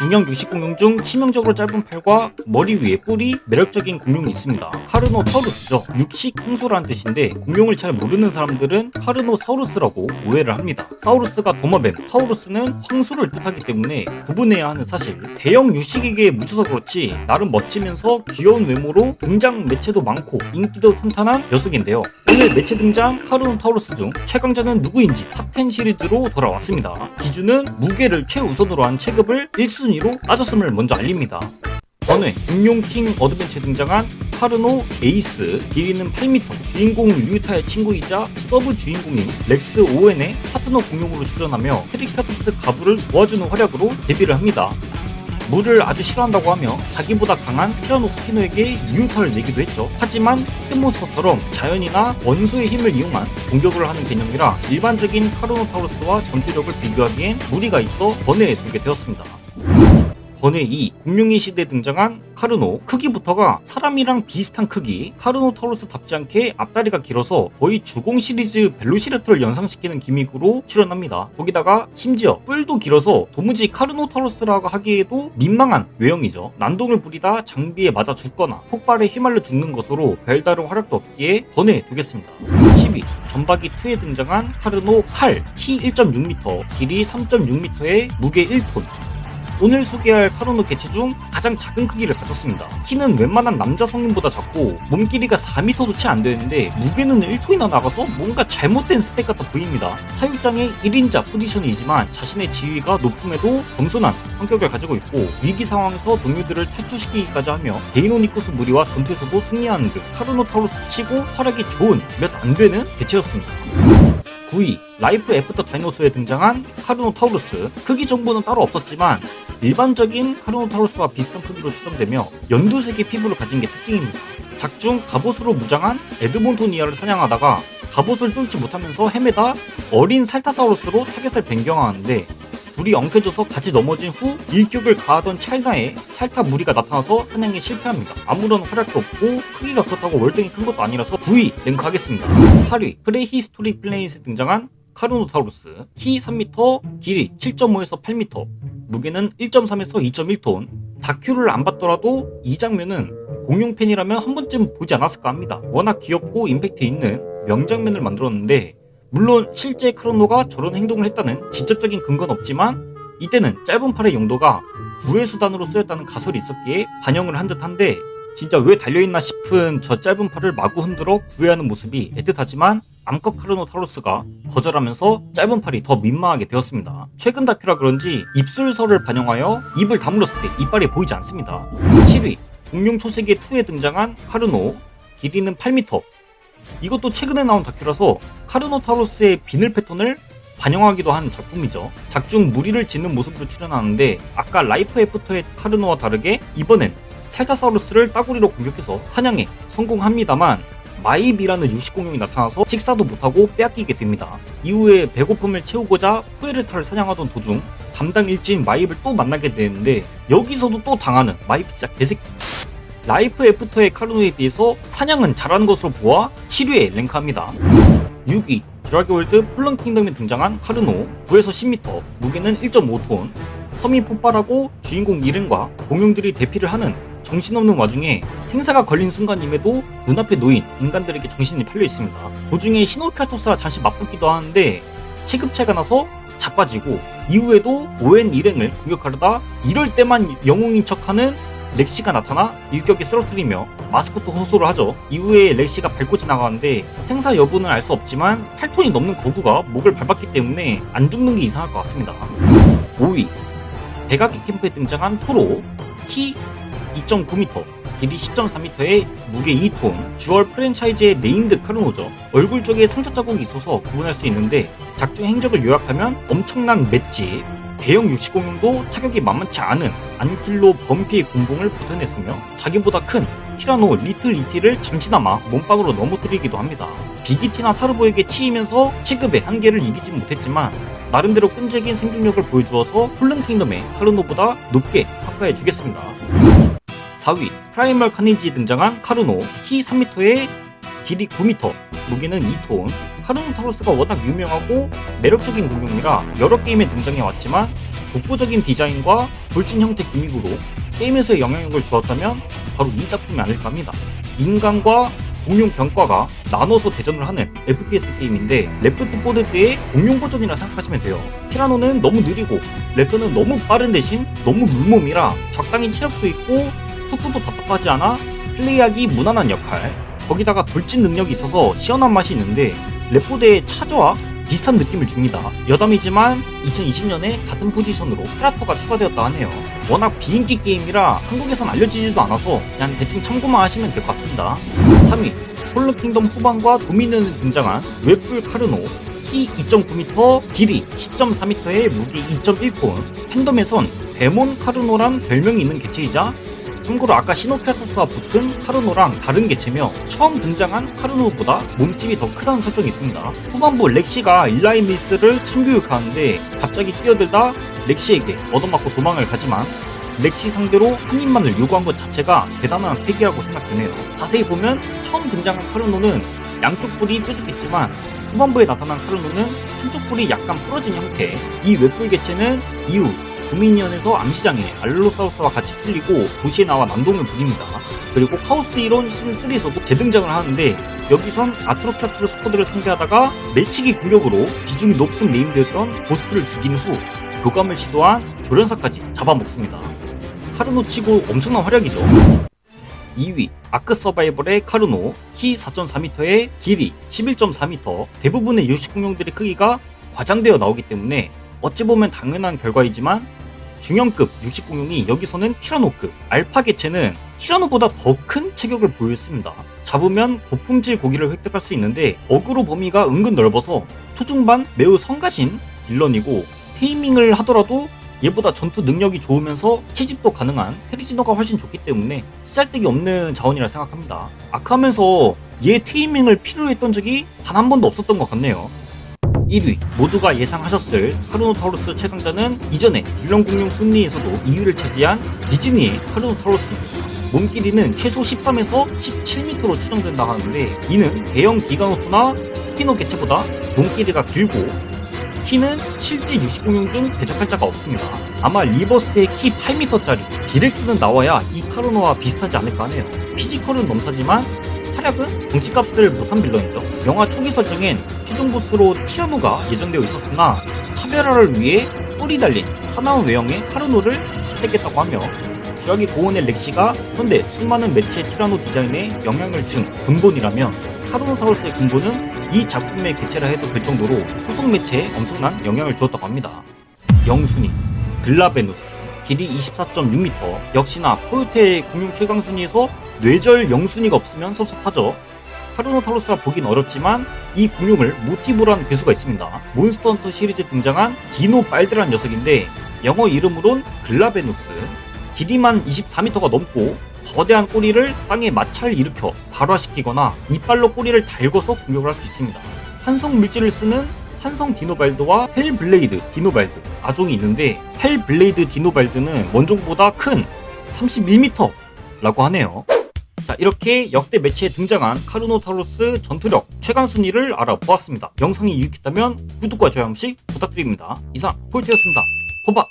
중형 유식 공룡 중 치명적으로 짧은 팔과 머리 위에 뿔이 매력적인 공룡이 있습니다. 카르노 타우루스죠. 육식 홍소라는 뜻인데 공룡을 잘 모르는 사람들은 카르노 사우루스라고 오해를 합니다. 사우루스가 도마뱀, 타우루스는 황소를 뜻하기 때문에 구분해야 하는 사실. 대형 유식에게 묻혀서 그렇지 나름 멋지면서 귀여운 외모로 등장 매체도 많고 인기도 탄탄한 녀석인데요. 오늘 매체 등장 카르노 타우루스 중 최강자는 누구인지 탑10 시리즈로 돌아왔습니다. 기준은 무게를 최우선으로 한 체급을 1순위 로 따졌음을 먼저 알립니다. 번외 공룡킹 어드벤처에 등장한 카르노 에이스 길이는 8m 주인공 유유타의 친구이자 서브 주인공인 렉스 오웬의 파트너 공룡으로 출연하며 트리케라톱스 가부를 도와주는 활약으로 데뷔를 합니다. 물을 아주 싫어한다고 하며 자기보다 강한 티라노 스피노에게 유유타를 내기도 했죠. 하지만 포켓몬스터처럼 자연이나 원소의 힘을 이용한 공격을 하는 개념이라 일반적인 카르노타우루스와 전투력을 비교하기엔 무리가 있어 번외에 두게 되었습니다. 번외 2 공룡의 시대에 등장한 카르노. 크기부터가 사람이랑 비슷한 크기. 카르노타우루스답지 않게 앞다리가 길어서 거의 주공 시리즈 벨로시랩터를 연상시키는 기믹으로 출연합니다. 거기다가 심지어 뿔도 길어서 도무지 카르노타우루스라고 하기에도 민망한 외형이죠. 난동을 부리다 장비에 맞아 죽거나 폭발에 휘말려 죽는 것으로 별다른 활약도 없기에 번외 두겠습니다. 12 전박이 2에 등장한 카르노 칼 키 1.6m 길이 3.6m에 무게 1톤 오늘 소개할 카르노 개체 중 가장 작은 크기를 가졌습니다. 키는 웬만한 남자 성인보다 작고 몸 길이가 4m도 채 안 되는데 무게는 1톤이나 나가서 뭔가 잘못된 스펙 같아 보입니다. 사육장의 1인자 포지션이지만 자신의 지위가 높음에도 겸손한 성격을 가지고 있고 위기 상황에서 동료들을 탈출시키기까지 하며 데이노니쿠스 무리와 전투에서도 승리하는 등 카르노타우루스 치고 활약이 좋은 몇 안 되는 개체였습니다. 9위 라이프 애프터 다이노소에 등장한 카르노타우루스 크기 정보는 따로 없었지만 일반적인 카르노타우루스와 비슷한 크기로 추정되며 연두색의 피부를 가진 게 특징입니다. 작중 갑옷으로 무장한 에드몬토니아를 사냥하다가 갑옷을 뚫지 못하면서 헤매다 어린 살타사우루스로 타겟을 변경하는데 둘이 엉켜져서 같이 넘어진 후 일격을 가하던 찰나에 살타 무리가 나타나서 사냥에 실패합니다. 아무런 활약도 없고 크기가 그렇다고 월등히 큰 것도 아니라서 9위 랭크하겠습니다. 8위 프레히스토릭 플레이스에 등장한 카르노타우루스 키 3m, 길이 7.5에서 8m, 무게는 1.3에서 2.1톤. 다큐를 안 봤더라도 이 장면은 공룡 팬이라면 한 번쯤 보지 않았을까 합니다. 워낙 귀엽고 임팩트 있는 명장면을 만들었는데 물론 실제 카르노가 저런 행동을 했다는 직접적인 근거는 없지만 이때는 짧은 팔의 용도가 구애 수단으로 쓰였다는 가설이 있었기에 반영을 한 듯한데 진짜 왜 달려있나 싶은 저 짧은 팔을 마구 흔들어 구애하는 모습이 애틋하지만 암컷 카르노타우루스가 거절하면서 짧은 팔이 더 민망하게 되었습니다. 최근 다큐라 그런지 입술설을 반영하여 입을 다물었을 때 이빨이 보이지 않습니다. 7위 공룡 초세계 2에 등장한 카르노 길이는 8m 이것도 최근에 나온 다큐라서 카르노타우루스의 비늘 패턴을 반영하기도 한 작품이죠. 작중 무리를 짓는 모습으로 출연하는데 아까 라이프 애프터의 카르노와 다르게 이번엔 살타사우루스를 따구리로 공격해서 사냥에 성공합니다만 마입이라는 유식공룡이 나타나서 식사도 못하고 빼앗기게 됩니다. 이후에 배고픔을 채우고자 후에르타를 사냥하던 도중 담당 일진 마입을 또 만나게 되는데 여기서도 또 당하는 마입 진짜 개새끼 라이프 애프터의 카르노에 비해서 사냥은 잘하는 것으로 보아 7위에 랭크합니다. 6위 드라기월드 폴런 킹덤에 등장한 카르노 9에서 10m 무게는 1.5톤 섬이 폭발하고 주인공 이렌과 공룡들이 대피를 하는 정신없는 와중에 생사가 걸린 순간임에도 눈앞에 놓인 인간들에게 정신이 팔려 있습니다. 도중에 시노칼토스와 잠시 맞붙기도 하는데 체급차가 나서 자빠지고 이후에도 오웬 일행을 공격하려다 이럴 때만 영웅인 척하는 렉시가 나타나 일격에 쓰러뜨리며 마스코트 호소를 하죠. 이후에 렉시가 밟고 지나가는데 생사 여부는 알 수 없지만 8톤이 넘는 거구가 목을 밟았기 때문에 안 죽는 게 이상할 것 같습니다. 5위. 백악기 캠프에 등장한 토로. 키 2.9m 길이 10.4m에 무게 2톤. 주얼 프랜차이즈의 네임드 카르노죠. 얼굴 쪽에 상처 자국이 있어서 구분할 수 있는데 작중 행적을 요약하면 엄청난 맷집 대형 유식공룡도 타격이 만만치 않은 안킬로 범피의 군봉을 버텨냈으며 자기보다 큰 티라노 리틀 이티를 잠시나마 몸빵으로 넘어뜨리기도 합니다. 비기티나 타르보에게 치이면서 체급의 한계를 이기진 못했지만 나름대로 끈질긴 생존력을 보여주어서 홀른 킹덤의 카르노보다 높게 평가해 주겠습니다. 4위 프라이멀 카니지에 등장한 카르노 키 3m에 길이 9m 무게는 2톤 카르노타우루스가 워낙 유명하고 매력적인 공룡이라 여러 게임에 등장해 왔지만 독보적인 디자인과 돌진 형태 기믹으로 게임에서의 영향력을 주었다면 바로 이 작품이 아닐까 합니다. 인간과 공룡 병과가 나눠서 대전을 하는 FPS 게임인데 레프트 4드 때의 공룡 버전이라 생각하시면 돼요. 티라노는 너무 느리고 랩터는 너무 빠른 대신 너무 물몸이라 적당히 체력도 있고 속도도 답답하지 않아 플레이하기 무난한 역할 거기다가 돌진 능력이 있어서 시원한 맛이 있는데 랩포드의 차저와 비슷한 느낌을 줍니다. 여담이지만 2020년에 같은 포지션으로 페라토가 추가되었다 하네요. 워낙 비인기 게임이라 한국에선 알려지지도 않아서 그냥 대충 참고만 하시면 될 것 같습니다. 3위 홀로 킹덤 후반과 도미는에 등장한 웹풀 카르노 키 2.9m, 길이 10.4m의 무게 2.1톤 팬덤에선 데몬 카르노란 별명이 있는 개체이자 참고로 아까 시노크라토스와 붙은 카르노랑 다른 개체며 처음 등장한 카르노보다 몸집이 더 크다는 설정이 있습니다. 후반부 렉시가 일라이미스를 참교육하는데 갑자기 뛰어들다 렉시에게 얻어맞고 도망을 가지만 렉시 상대로 한 입만을 요구한 것 자체가 대단한 패기라고 생각되네요. 자세히 보면 처음 등장한 카르노는 양쪽 뿔이 뾰족했지만 후반부에 나타난 카르노는 한쪽 뿔이 약간 부러진 형태. 이 웹뿔 개체는 이후 도미니언에서 암시장에 알로사우스와 같이 풀리고 도시에 나와 난동을 부립니다. 그리고 카오스 이론 시즌3에서도 재등장을 하는데 여기선 아트로피아토르 스쿼드를 상대하다가 내치기 공격으로 비중이 높은 네임드였던 보스프를 죽인 후 교감을 시도한 조련사까지 잡아먹습니다. 카르노 치고 엄청난 활약이죠. 2위 아크 서바이벌의 카르노 키 4.4m의 길이 11.4m 대부분의 육식 공룡들의 크기가 과장되어 나오기 때문에 어찌 보면 당연한 결과이지만 중형급 육식 공룡이 여기서는 티라노급 알파 개체는 티라노보다 더 큰 체격을 보였습니다. 잡으면 고품질 고기를 획득할 수 있는데 어그로 범위가 은근 넓어서 초중반 매우 성가신 빌런이고 테이밍을 하더라도 얘보다 전투 능력이 좋으면서 채집도 가능한 테리지노가 훨씬 좋기 때문에 쓰잘데기 없는 자원이라 생각합니다. 아크하면서 얘 테이밍을 필요로 했던 적이 단 한 번도 없었던 것 같네요. 1위 모두가 예상하셨을 카르노타우루스 최강자는 이전에 빌런 공룡 순위에서도 2위를 차지한 디즈니의 카르노타우루스입니다. 몸 길이는 최소 13에서 17m로 추정된다 하는데 이는 대형 기가노토나 스피노 개체보다 몸 길이가 길고 키는 실제 육식 공룡 중 대적할 자가 없습니다. 아마 리버스의 키 8m짜리 디렉스는 나와야 이 카르노와 비슷하지 않을까 하네요. 피지컬은 넘사지만 활약은 덩치값을 못한 빌런이죠. 영화 초기 설정엔 최종 보스로 티라노가 예정되어 있었으나 차별화를 위해 뿔이 달린 사나운 외형의 카르노를 선택했다고 하며 주력이 고온의 렉시가 현대 수많은 매체 티라노 디자인에 영향을 준 근본이라면 카르노타우스의 근본은 이 작품의 개체라 해도 될 정도로 후속 매체에 엄청난 영향을 주었다고 합니다. 영순위 글라베누스 길이 24.6m 역시나 포유테 공룡 최강 순위에서 뇌절 영순위가 없으면 섭섭하죠. 카르노타우스라 보긴 어렵지만 이 공룡을 모티브로 한 괴수가 있습니다. 몬스터 헌터 시리즈에 등장한 디노 발드란 녀석인데 영어 이름으론 글라베누스 길이만 24m가 넘고 거대한 꼬리를 땅에 마찰 일으켜 발화시키거나 이빨로 꼬리를 달궈서 공격을 할 수 있습니다. 산성 물질을 쓰는 산성 디노발드와 헬블레이드 디노발드 아종이 있는데 헬블레이드 디노발드는 원종보다 큰 31m라고 하네요. 자 이렇게 역대 매체에 등장한 카르노타우루스 전투력 최강 순위를 알아보았습니다. 영상이 유익했다면 구독과 좋아요 한 번씩 부탁드립니다. 이상 폴트였습니다. 호박